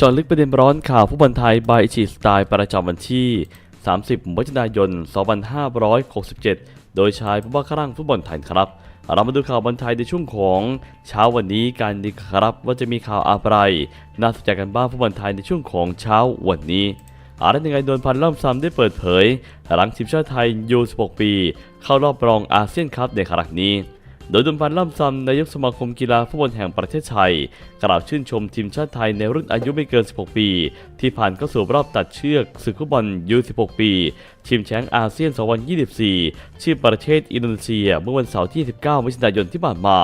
จอดลึกประเด็นร้อนข่าวฟุตบอลไทยบายอิชิสไตล์ประจำวันที่ 30มิถุนายน 2567 โดยชายผู้ว่าครั่งฟุตบอลไทยครับ เรามาดูข่าวบอลไทยในช่วงของเช้าวันนี้กันดีครับ ว่าจะมีข่าวอะไรน่าสนใจกันบ้างฟุตบอลไทยในช่วงของเช้าวันนี้อารันยังไงโดนพันล่ำซ้ำได้เปิดเผย หลังทีมชาติไทยยู16ปี เข้ารอบรองอาเซียนคัพในครั้งนี้ โดยดุมพันธ์ล่ำซำนายกสมาคมกีฬาฟุตบอลแห่งประเทศไทยกล่าวชื่นชมทีมชาติไทยในรุ่นอายุไม่เกิน 16 ปี ที่ผ่านเข้าสู่รอบตัดเชือกศึกฟุตบอลยู16 ปีทีมแชมป์อาเซียน 2024ชื่อประเทศอินโดนีเซียเมื่อวันเสาร์ที่ 19มิถุนายนที่ผ่านมา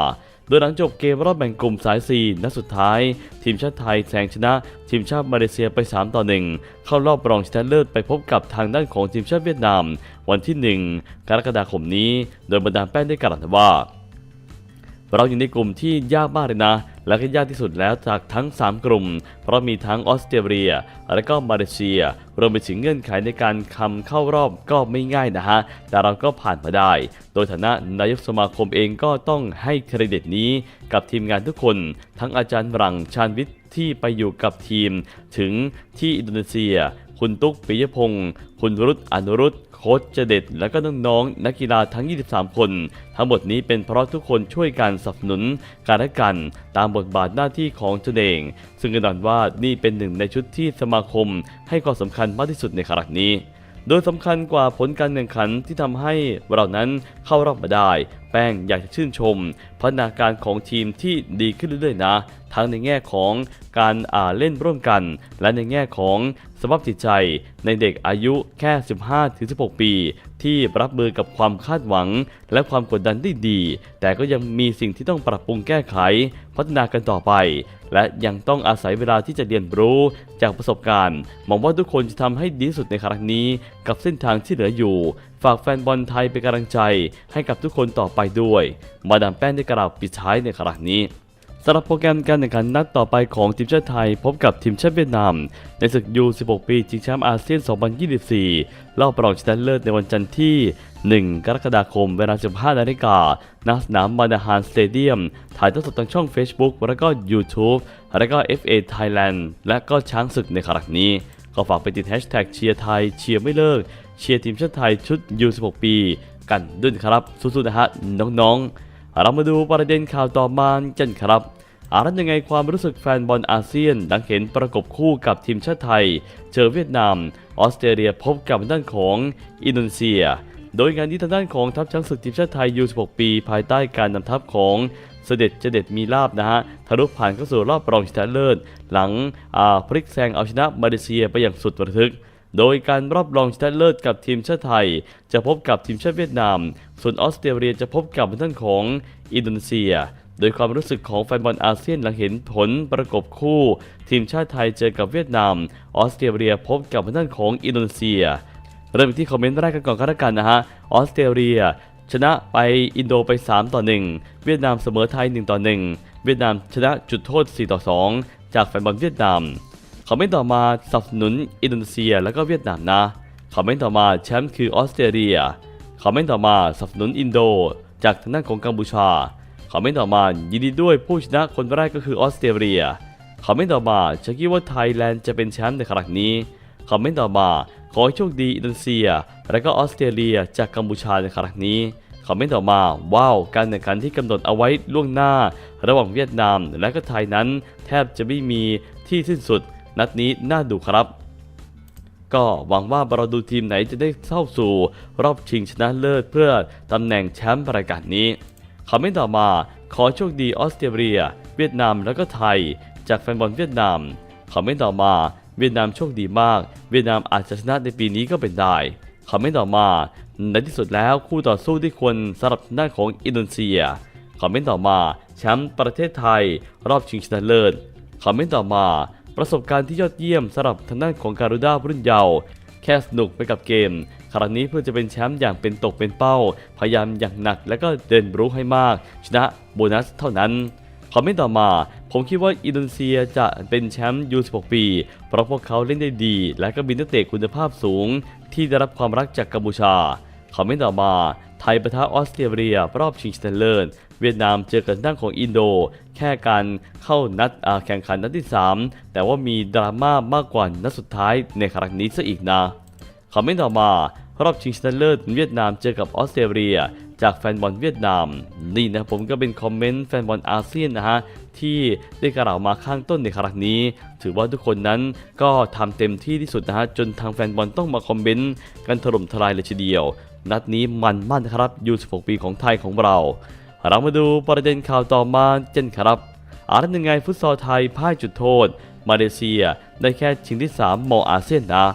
โดยหลังจบเกมรอบแบ่งกลุ่มสาย4นัดสุดท้าย ทีมชาติไทยแซงชนะ ทีมชาติมาเลเซียไป 3 ต่อ 1 เข้ารอบรองชนะเลิศไปพบกับทางด้านของทีมชาติเวียดนาม วันที่ 1 กรกฎาคมนี้ โดยบรรดาแป้งได้กล่าวว่า เราอยู่ในกลุ่มที่ยากมากเลยนะ และก็ยากที่สุดแล้วจากทั้ง 3 กลุ่ม เพราะมีทั้งออสเตรเลีย และก็มาเลเซีย รวมไปถึงเงื่อนไขในการคำเข้ารอบก็ไม่ง่ายนะฮะ แต่เราก็ผ่านมาได้ โดยฐานะนายกสมาคมเองก็ต้องให้เครดิตนี้กับทีมงานทุกคน ทั้งอาจารย์หรังชาญวิทย์ที่ไปอยู่กับทีม ถึงที่อินโดนีเซีย คุณตุ๊กปิยพงศ์คุณรุตอนุรุตโค้ชเจเด็ด และก็น้องๆนักกีฬาทั้ง 23 คน ทั้งหมดนี้เป็นเพราะทุกคนช่วยกันสนับสนุนการและกันตามบทบาทหน้าที่ของตนเอง ซึ่งกระดอนว่านี่เป็นหนึ่งในชุดที่สมาคม ให้ความสำคัญมากที่สุดในครั้งนี้ โดยสำคัญกว่าผลการแข่งขันที่ทำให้เรานั้นเข้ารอบมาได้ แป้งอยากจะชื่นชม พัฒนาการของทีมที่ดีขึ้นเรื่อยๆนะ ทั้งในแง่ของการอ่าเล่นร่วมกัน และในแง่ของสภาพจิตใจ ในเด็กอายุแค่ 15-16 ปี ที่รับมือกับความคาดหวัง และความกดดันได้ดี แต่ก็ยังมีสิ่งที่ต้องปรับปรุงแก้ไข พัฒนากันต่อไป และยังต้องอาศัยเวลาที่จะเรียนรู้จากประสบการณ์หวังว่าทุกคนจะทำให้ดีสุดในครั้งนี้กับเส้นทางที่เหลืออยู่ ฝากแฟนบอลไทยเป็นกำลังใจให้กับทุกคนต่อไปด้วย มาดามแป้งได้กล่าวปิดท้ายในครั้งนี้สำหรับโปรแกรมการแข่งขันนัดต่อไปของทีมชาติไทยพบกับทีมชาติเวียดนาม ในศึกยู 16 ปีชิงแชมป์อาเซียน 2024 รอบรองชนะเลิศในวันจันทร์ที่ 1 กรกฎาคมเวลา 15 นาฬิกาณสนามบานาฮานสเตเดียม ถ่ายทอดสดทางช่อง Facebook และก็ YouTube และก็ FA Thailand และก็ช้างศึกในครั้งนี้ ก็ฝากไปติดแฮชแท็กเชียร์ไทยเชียร์ไม่เลิก เชียร์ทีมชาติไทยชุด U16 ปี กันด้วยครับสู้ๆนะฮะน้องๆ เรามาดูประเด็นข่าวต่อมากันครับอารันยังไงความรู้สึกแฟนบอลอาเซียนหลังเห็นประกบคู่กับทีมชาติไทย เจอเวียดนาม ออสเตรเลียพบกับด้านของอินโดนีเซีย โดยงานนี้ทางด้านของทัพช้างศึกทีมชาติไทยยู16 ปี ภายใต้การนำทัพของ เสด็จเจเด็ดมีลาบนะฮะทะลุผ่านเข้าสู่รอบรองชนะเลิศหลังพลิกแซงเอาชนะมาเลเซียไปอย่างสุดระทึก โดยการรอบรองชนะเลิศกับทีมชาติไทย จะพบกับทีมชาติเวียดนาม ส่วนออสเตรเลียจะพบกับทางด้านของอินโดนีเซียโดยความรู้สึกของแฟนบอลอาเซียนหลังเห็นผลประกบคู่ ทีมชาติไทยเจอกับเวียดนาม ออสเตรเลียพบกับทางด้านของอินโดนีเซีย เริ่มที่คอมเมนต์แรกกันก่อนก็แล้วกันนะฮะ ออสเตรเลีย ชนะไปอินโดไป 3 ต่อ 1 เวียดนามเสมอไทย 1 ต่อ 1 เวียดนามชนะจุดโทษ 4 ต่อ 2 จากแฟนบอลเวียดนามคอมเมนต์ต่อมาสนับสนุนอินโดนีเซียแล้วก็เวียดนามนะคอมเมนต์ต่อมาแชมป์คือออสเตรเลียคอมเมนต์ต่อมาสนับสนุนอินโด จากทางด้านของกัมพูชาคอมเมนต์ต่อมายินดีด้วยผู้ชนะคนแรกก็คือออสเตรเลียคอมเมนต์ต่อมาฉันคิดว่าไทยแลนด์จะเป็นแชมป์ในครั้งนี้คอมเมนต์ต่อมา ขอให้โชคดีอินโดนีเซีย และก็ออสเตรเลียจากกัมพูชาในครั้งนี้คอมเมนต์ต่อมาว้าวการแข่งขันที่กำหนดเอาไว้ล่วงหน้า ระหว่างเวียดนามและก็ไทยนั้น แทบจะไม่มีที่สิ้นสุด นัดนี้น่าดูครับ ก็หวังว่าเราดูทีมไหนจะได้เข้าสู่ รอบชิงชนะเลิศเพื่อตำแหน่งแชมป์รายการนี้คอมเมนต์ต่อมาขอโชคดีออสเตรเลีย เวียดนามแล้วก็ไทย จากแฟนบอลเวียดนามคอมเมนต์ต่อมา เวียดนามโชคดีมาก เวียดนามอาจจะชนะในปีนี้ก็เป็นได้คอมเมนต์ต่อมาในที่สุดแล้วคู่ต่อสู้ที่ควรสำหรับทางด้านของอินโดนีเซียคอมเมนต์ต่อมาแชมป์ประเทศไทย รอบชิงชนะเลิศคอมเมนต์ต่อมา ประสบการณ์ที่ยอดเยี่ยมสำหรับทางด้านของการูด้ารุ่นเยาว์แค่สนุกไปกับเกม ครั้งนี้เพื่อจะเป็นแชมป์อย่างเป็นตกเป็นเป้า พยายามอย่างหนักและก็เดินรู้ให้มาก ชนะโบนัสเท่านั้น คอมเมนต์ต่อมา ผมคิดว่าอินโดนีเซียจะเป็นแชมป์ยู16 ปี เพราะพวกเขาเล่นได้ดี และก็มีนักเตะคุณภาพสูง ที่ได้รับความรักจากกัมพูชาคอมเมนต์ต่อมา ไทยประทะออสเตรเลีย รอบชิงชนะเลิศเวียดนามเจอกับด้านของอินโด แค่การเข้านัดแข่งขันนัดที่ 3 แต่ว่ามีดราม่ามากกว่านัดสุดท้ายในครั้งนี้ซะอีกนะคอมเมนต์ต่อมารอบชิงชนะเลิศเวียดนามเจอกับออสเตรเลีย จากแฟนบอลเวียดนาม นี่นะผมก็เป็นคอมเมนต์แฟนบอลอาเซียนนะฮะที่ได้กล่าวมาข้างต้นในครั้งนี้ ถือว่าทุกคนนั้นก็ทำเต็มที่ที่สุดนะฮะจนทางแฟนบอลต้องมาคอมเมนต์กันถล่มทลายเลยทีเดียว นัดนี้มันมากนะครับยู16ปีของไทยของเรา เรามาดูประเด็นข่าวต่อมาเช่นครับอาร์ตยังไงฟุตซอลไทยพ่ายจุดโทษ มาเลเซีย ได้แค่ชิงที่ 3 มองอาเซียนนะ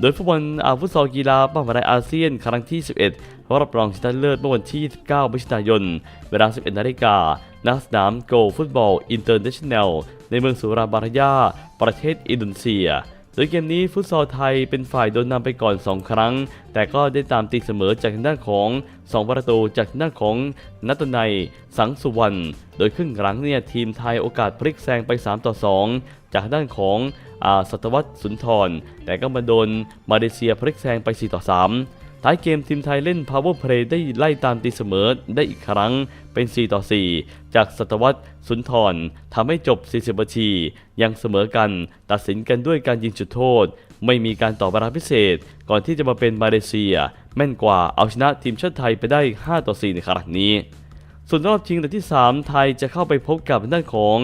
โดยฟุตบอลอาฟุตซอลกีฬาเป้าหมายอาเซียนครั้งที่ 11 รับรองชนะเลิศเมื่อวันที่ 29พฤศจิกายน เวลา 11นาฬิกาณสนามโกลฟุตบอลอินเตอร์เนชั่นแนล ในเมืองสุราบารยา ประเทศอินโดนีเซีย โดยเกมนี้ฟุตซอลไทยเป็นฝ่ายโดนนำไปก่อน 2 ครั้ง แต่ก็ได้ตามตีเสมอจากทางด้านของ 2 ประตูจากทางด้านของนัตนัยสังสุวรรณโดยครึ่งหลังเนี่ยทีมไทยโอกาสพลิกแซงไป 3 ต่อ 2 จากทางด้านของอาสัตวัตสุนทร แต่ก็มาโดนมาเลเซียพลิกแซงไป 4 ต่อ 3 ท้ายเกมทีมไทยเล่น power play ได้ไล่ตามตีเสมอได้อีกครั้งเป็น 4 ต่อ 4 จากสัตวัตสุนทรทำให้จบ 40นาที ยังเสมอกันตัดสินกันด้วยการยิงจุดโทษ ไม่มีการต่อเวลาพิเศษ ก่อนที่จะมาเป็นมาเลเซีย แม่นกว่าเอาชนะทีมชาติไทยไปได้ 5 ต่อ 4 ในครั้งนี้ส่วนรอบชิงนัดที่ 3 ไทยจะเข้าไปพบกับทางด้านของ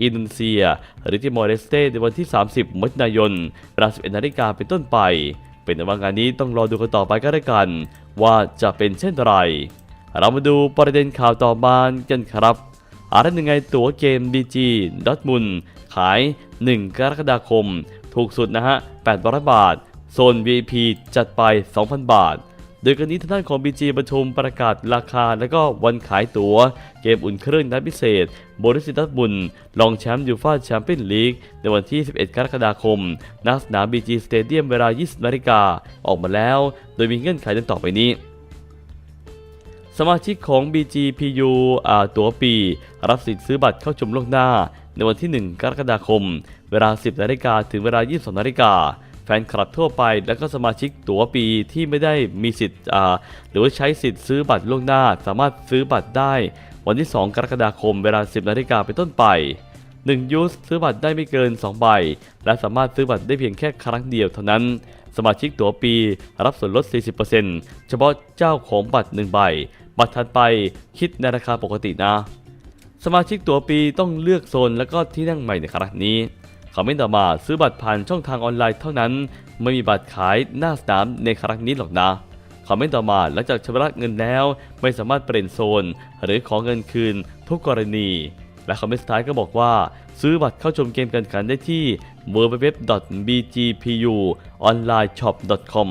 อินโดนีเซีย หรือที่มอร์เลสเตในวันที่ 30มิถุนายนเวลา11นาฬิกาเป็นต้นไป เป็นแต่ว่างานนี้ต้องรอดูกันต่อไปก็ได้กัน ว่าจะเป็นเช่นไร เรามาดูประเด็นข่าวต่อมากันครับอาร์ตยังไงตั๋วเกม BG ดอทมุนขาย 1 กรกฎาคม ถูกสุดนะฮะ800บาท โซน VIP จัดไป 2,000 บาท โดยกันนี้ทางด้านของ BG ประชุมประกาศราคา และก็วันขายตั๋ว เกมอุ่นเครื่องนัดพิเศษ โบริสิดัสบุนรองแชมป์ยูฟ่าแชมเปี้ยนลีก ในวันที่ 11 กรกฎาคมณสนาม BG Stadium เวลา 20นาฬิกาออกมาแล้ว โดยมีเงื่อนไขดังต่อไปนี้สมาชิกของ BGPU ตั๋วปี รับสิทธิ์ซื้อบัตรเข้าชมล่วงหน้า ในวันที่ 1 กรกฎาคม เวลา 10 นาฬิกาถึงเวลา 22 นาฬิกา แฟนคลับทั่วไป และก็สมาชิกตั๋วปีที่ไม่ได้มีสิทธิ์หรือว่าใช้สิทธิ์ซื้อบัตรล่วงหน้า สามารถซื้อบัตรได้ วันที่ 2 กรกฎาคมเวลา 10นาฬิกาเป็นต้นไป 1 ยูสซื้อบัตรได้ไม่เกิน 2 ใบ และสามารถซื้อบัตรได้เพียงแค่ครั้งเดียวเท่านั้น สมาชิกตั๋วปีรับส่วนลด 40%เฉพาะเจ้าของบัตร 1 ใบ บัตรถัดไปคิดในราคาปกตินะ สมาชิกตั๋วปีต้องเลือกโซนและก็ที่นั่งใหม่ในครั้งนี้ คอมเมนต์ต่อมาซื้อบัตรผ่านช่องทางออนไลน์เท่านั้น ไม่มีบัตรขายหน้าสนามในครั้งนี้หรอกนะคอมเมนต์ต่อมาหลังจากชำระเงินแล้ว ไม่สามารถเปลี่ยนโซน หรือขอเงินคืนทุกกรณี และคอมเมนต์สุดท้ายก็บอกว่า ซื้อบัตรเข้าชมเกมการแข่งขันได้ที่ www.bgpuonlineshop.com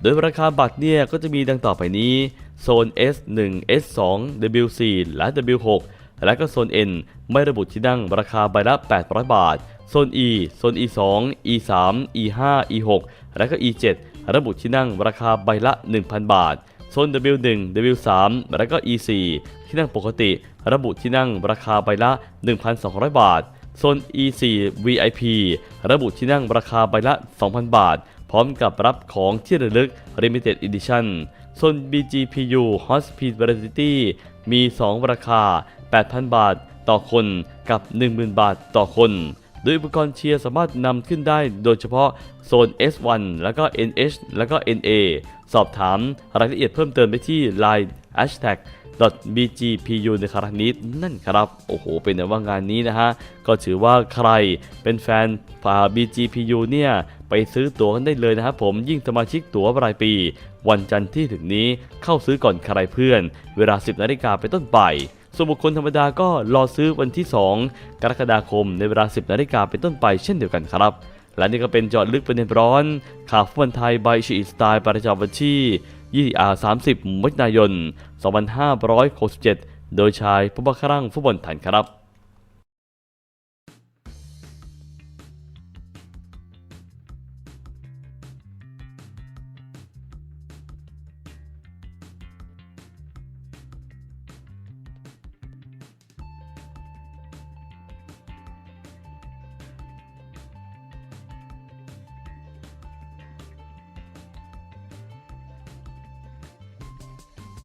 โดยราคาบัตรเนี่ยก็จะมีดังต่อไปนี้โซน S1 S2 W4 และ W6 และก็โซน N ไม่ระบุที่นั่งราคาใบละ 800 บาท โซน E โซน E2 E3 E5 E6 และก็ E7 ระบุที่นั่งราคาใบละ 1,000 บาทโซน W1 W3 และก็ E4 ที่นั่งปกติ ระบุที่นั่งราคาใบละ 1,200 บาทโซน E4 VIP ระบุที่นั่งราคาใบละ 2,000 บาท พร้อมกับรับของที่ระลึก Limited Edition โซน BGPU Hospitality มี 2 ราคา 8,000 บาทต่อคนกับ 10,000 บาทต่อคน โดยอุปกรณ์เชียร์สามารถนำขึ้นได้โดยเฉพาะโซน S1 แล้วก็ NH แล้วก็ NA สอบถามรายละเอียดเพิ่มเติมได้ที่ Line hashtag .bgpu ในครั้งนี้นั่นครับ โอ้โห เป็นแต่ว่างานนี้นะฮะ ก็ถือว่าใครเป็นแฟนพา BGPU เนี่ย ไปซื้อตั๋วกันได้เลยนะครับผมยิ่งสมาชิกตั๋วรายปี วันจันทร์ที่ถึงนี้เข้าซื้อก่อนใครเพื่อน เวลา 10นาฬิกาเป็นต้นไป ส่วนบุคคลธรรมดาก็รอซื้อวันที่ 2 กรกฎาคมในเวลา 10นาฬิกาเป็นต้นไปเช่นเดียวกันครับ และนี่ก็เป็นเจอดลึกประเด็นร้อนข่าวฟุตบอลไทยบายชีสไตล์ประจำวันที่20 30มิถุนายน 2567 โดยชายผู้บังคับฟุตบอลไทยครับ